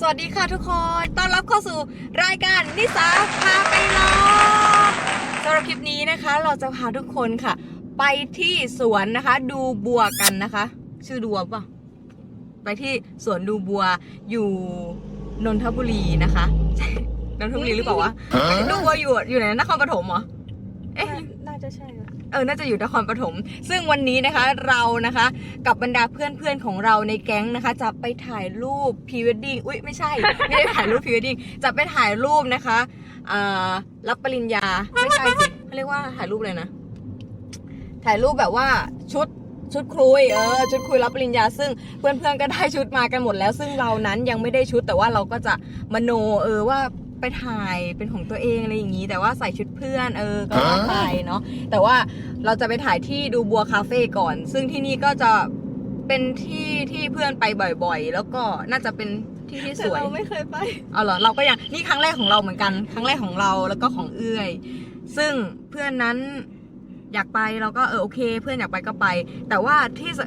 สวัสดีค่ะทุกคน ต้อนรับเข้าสู่รายการนิสาพาไปลองสำหรับคลิปนี้นะคะ เราจะพาทุกคนค่ะ ไปที่สวนนะคะ ดูบัวกันนะคะ ชื่อดูบัวปะไปที่สวนดูบัวอยู่นนทบุรีนะคะใช่นนทบุรีหรือเปล่าวะดูบัวอยู่อยู่ไหนนะนครปฐมเหรอเอ๊ะน่า จะใช่ค่ะ เออ น่าจะอยู่นครปฐม ซึ่งวันนี้นะคะเรานะคะ กับบรรดาเพื่อนๆของเราในแก๊งนะคะ จะไปถ่ายรูปพรีเวดดิ้ง อุ้ยไม่ใช่ ไม่ได้ถ่ายรูปพรีเวดดิ้ง จะไปถ่ายรูปนะคะเอ่อรับปริญญา ไม่ใช่สิเขาเรียกว่าถ่ายรูปเลยนะ ถ่ายรูปแบบว่าชุดชุดคุยเออชุดคุยรับปริญญา ซึ่งเพื่อนๆก็ได้ชุดมากันหมดแล้ว ซึ่งเรานั้นยังไม่ได้ชุดแต่ว่าเราก็จะมโนเออว่า ไปถ่ายเป็นของตัวเองอะไรอย่างนี้ แต่ว่าใส่ชุดเพื่อนเออก็ว่าไปเนาะแต่ว่าเราจะไปถ่ายที่ดูบัวคาเฟ่ก่อน ซึ่งที่นี่ก็จะเป็นที่ที่เพื่อนไปบ่อยๆ แล้วก็น่าจะเป็นที่ที่แต่สวยเราไม่เคยไปเอาเหรอเราก็ยังนี่ครั้งแรกของเราเหมือนกัน ครั้งแรกของเราแล้วก็ของเอื้อย ซึ่งเพื่อนนั้นอยากไปเราก็เออโอเค เพื่อนอยากไปก็ไป แต่ว่าที่ส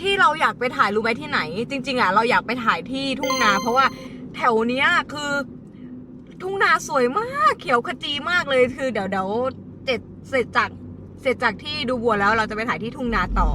ที่เราอยากไปถ่ายรู้ไหมที่ไหน จริง ๆอะเราอยากไปถ่ายที่ทุ่งนา เพราะว่าแถวเนี้ยคือ ทุ่งนาสวยมากเขียวขจีมากเลยคือเดี๋ยวเดี๋ยวเสร็จเสร็จจากเสร็จจากที่ดูบัวแล้วเราจะไปถ่ายที่ทุ่งนาต่อ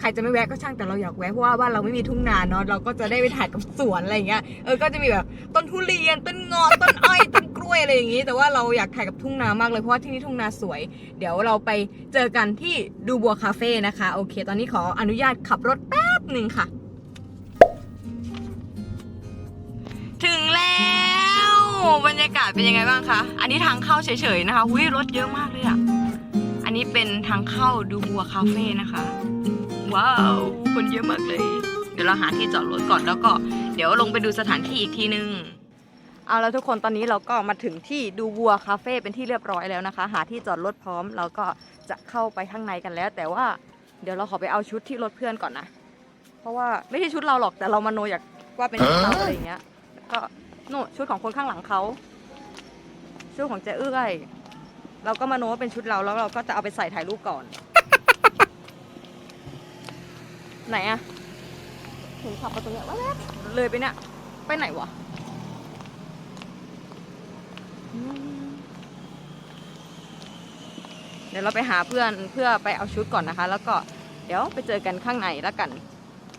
ใครจะไม่แวะก็ช่างแต่เราอยากแวะเพราะว่าบ้านเราไม่มีทุ่งนาเนาะเราก็จะได้ไปถ่ายกับสวนอะไรอย่างเงี้ยเออก็จะมีแบบต้นทุเรียนต้นงอต้นอ้อยต้นกล้วยอะไรอย่างงี้ แต่ว่าเราอยากถ่ายกับทุ่งนามากเลยเพราะว่าที่นี่ทุ่งนาสวย เดี๋ยวเราไปเจอกันที่ดูบัวคาเฟ่นะคะโอเค ตอนนี้ขออนุญาตขับรถแป๊บหนึ่งค่ะ บรรยากาศเป็นยังไงบ้างคะ อันนี้ทางเข้าเฉยๆนะคะหุยรถเยอะมากเลยอะอันนี้เป็นทางเข้าดูบัวคาเฟ่นะคะ ว้าว คนเยอะมากเลย เดี๋ยวเราหาที่จอดรถก่อนแล้วก็ เดี๋ยวลงไปดูสถานที่อีกทีนึง เอาแล้วทุกคนตอนนี้เราก็มาถึงที่ดูบัวคาเฟ่เป็นที่เรียบร้อยแล้วนะคะ หาที่จอดรถพร้อมเราก็จะเข้าไปข้างในกันแล้ว แต่ว่าเดี๋ยวเราขอไปเอาชุดที่รถเพื่อนก่อนนะ เพราะว่าไม่ใช่ชุดเราหรอกแต่เรามาโนอยากว่าเป็นชุดเราอะไรอย่างเงี้ย ก็ โน่นชุดของคนข้างหลังเขาชุดของเจ๊เอื้อยเราก็มาโน้ว่าเป็นชุดเราแล้วเราก็จะเอาไปใส่ถ่ายรูปก่อน ไหนอะถึงขับมาตรงเนี้ยแว๊บเลยไปเนี่ยไปไหนวะอืมเดี๋ยวเราไปหาเพื่อนเพื่อไปเอาชุดก่อนนะคะ แล้วก็เดี๋ยวไปเจอกันข้างในแล้วกัน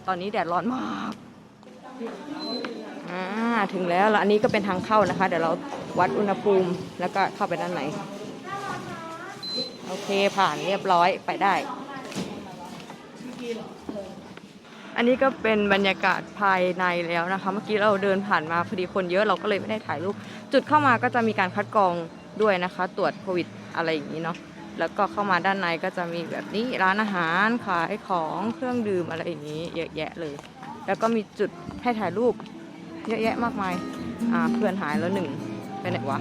ตอนนี้แดดร้อนมาก อ่าถึงแล้วแล้วอันนี้ก็เป็นทางเข้านะคะ เดี๋ยวเราวัดอุณหภูมิแล้วก็เข้าไปด้านในโอเคผ่านเรียบร้อยไปได้ อันนี้ก็เป็นบรรยากาศภายในแล้วนะคะ เมื่อกี้เราเดินผ่านมาพอดีคนเยอะเราก็เลยไม่ได้ถ่ายรูปจุดเข้ามาก็จะมีการคัดกรองด้วยนะคะ ตรวจโควิดอะไรอย่างนี้เนาะแล้วก็เข้ามาด้านในก็จะมีแบบนี้ร้านอาหารขายของเครื่องดื่มอะไรอย่างนี้ เยอะแยะเลย แล้วก็มีจุดให้ถ่ายรูป เยอะแยะมากมาย อ่า เพื่อนหายแล้วหนึ่งไปไหนวะ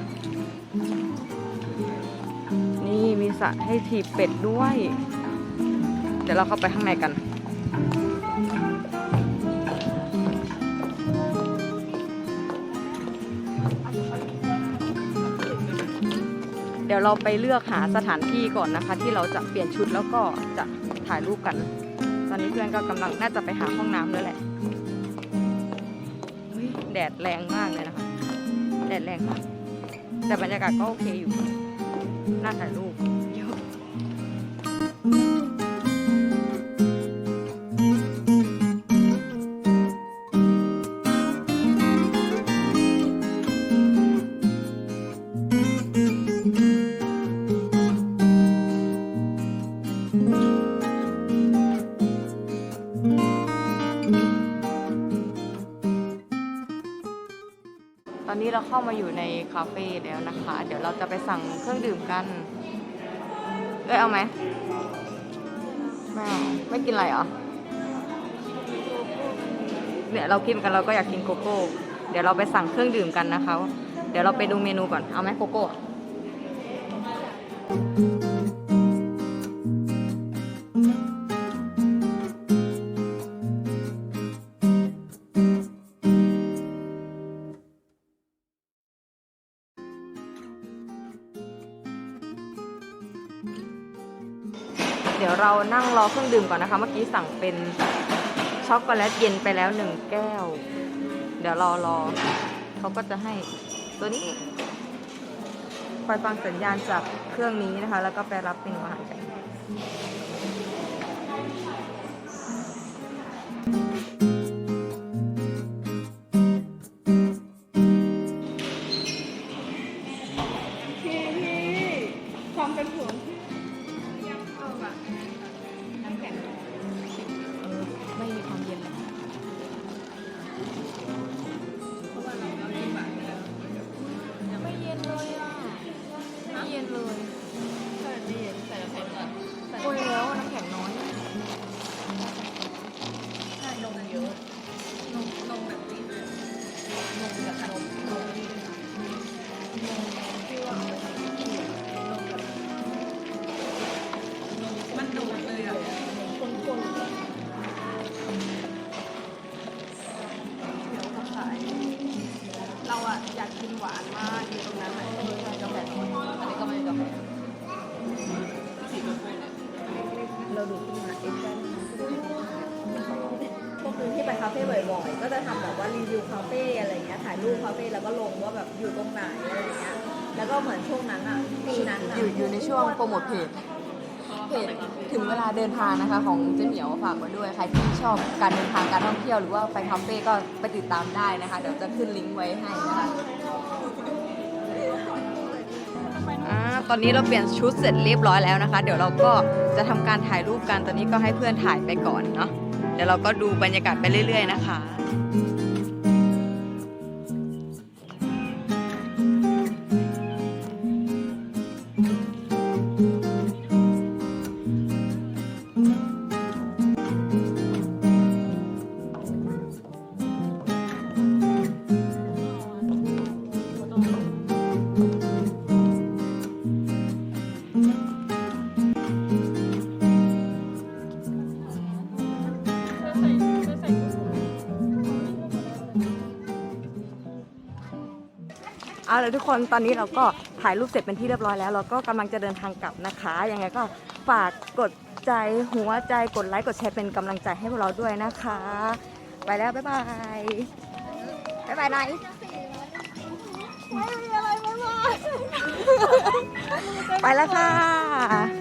นี่มีสระให้ถีบเป็ดด้วย เดี๋ยวเราเข้าไปข้างในกันเดี๋ยวเราไปเลือกหาสถานที่ก่อนนะคะ ที่เราจะเปลี่ยนชุดแล้วก็จะถ่ายรูปกัน ตอนนี้เพื่อนก็กำลังน่าจะไปหาห้องน้ำแล้วแหละ แดดแรงมากเลยนะคะ แดดแรงมากแต่บรรยากาศก็โอเคอยู่ น่าถ่ายรูป มาอยู่ในคาเฟ่แล้วนะคะ เดี๋ยวเราจะไปสั่งเครื่องดื่มกันเอ้ยเอาไหมไม่เอาไม่กินอะไรเหรอเนี่ยเรากินกันเราก็อยากกินโกโก้ เดี๋ยวเราไปสั่งเครื่องดื่มกันนะคะ เดี๋ยวเราไปดูเมนูก่อน เอาไหมโกโก้ เดี๋ยวเรานั่งรอเครื่องดื่มก่อนนะคะ เมื่อกี้สั่งเป็นช็อกโกแลตเย็นไปแล้วหนึ่งแก้ว เดี๋ยวรอรอเขาก็จะให้ตัวนี้คอยฟังสัญญาณจากเครื่องนี้นะคะ แล้วก็ไปรับเป็นอาหารกัน ไปคาเฟ่บ่อยๆ ก็จะทำแบบว่ารีวิวคาเฟ่อะไรเงี้ยถ่ายรูปคาเฟ่แล้วก็ลงว่าแบบอยู่ตรงไหนอะไรเงี้ย แล้วก็เหมือนช่วงนั้นอะปีนั้นอะอยู่อยู่ในช่วงโปรโมทเพจเพจถึงเวลาเดินทางนะคะ ของเจ๊เหมียวฝากไว้ด้วย ใครที่ชอบการเดินทางการท่องเที่ยวหรือว่าไปคาเฟ่ก็ไปติดตามได้นะคะ เดี๋ยวจะขึ้นลิงก์ไว้ให้นะคะอ่าตอนนี้เราเปลี่ยนชุดเสร็จเรียบร้อยแล้วนะคะ เดี๋ยวเราก็จะทำการถ่ายรูปกัน ตอนนี้ก็ให้เพื่อนถ่ายไปก่อนเนาะเดี๋ยวเราก็ดูบรรยากาศไปเรื่อย ๆ นะคะ เอาเลยทุกคนตอนนี้เราก็ถ่ายรูปเสร็จเป็นที่เรียบร้อยแล้วเราก็กำลังจะเดินทางกลับนะคะยังไงก็ฝากกดใจหัวใจกดไลค์กดแชร์เป็นกำลังใจให้พวกเราด้วยนะคะ ไปแล้วบ๊ายบายบ๊ายบายนายไม่มีอะไรบ๊ายบายไปแล้วค่ะ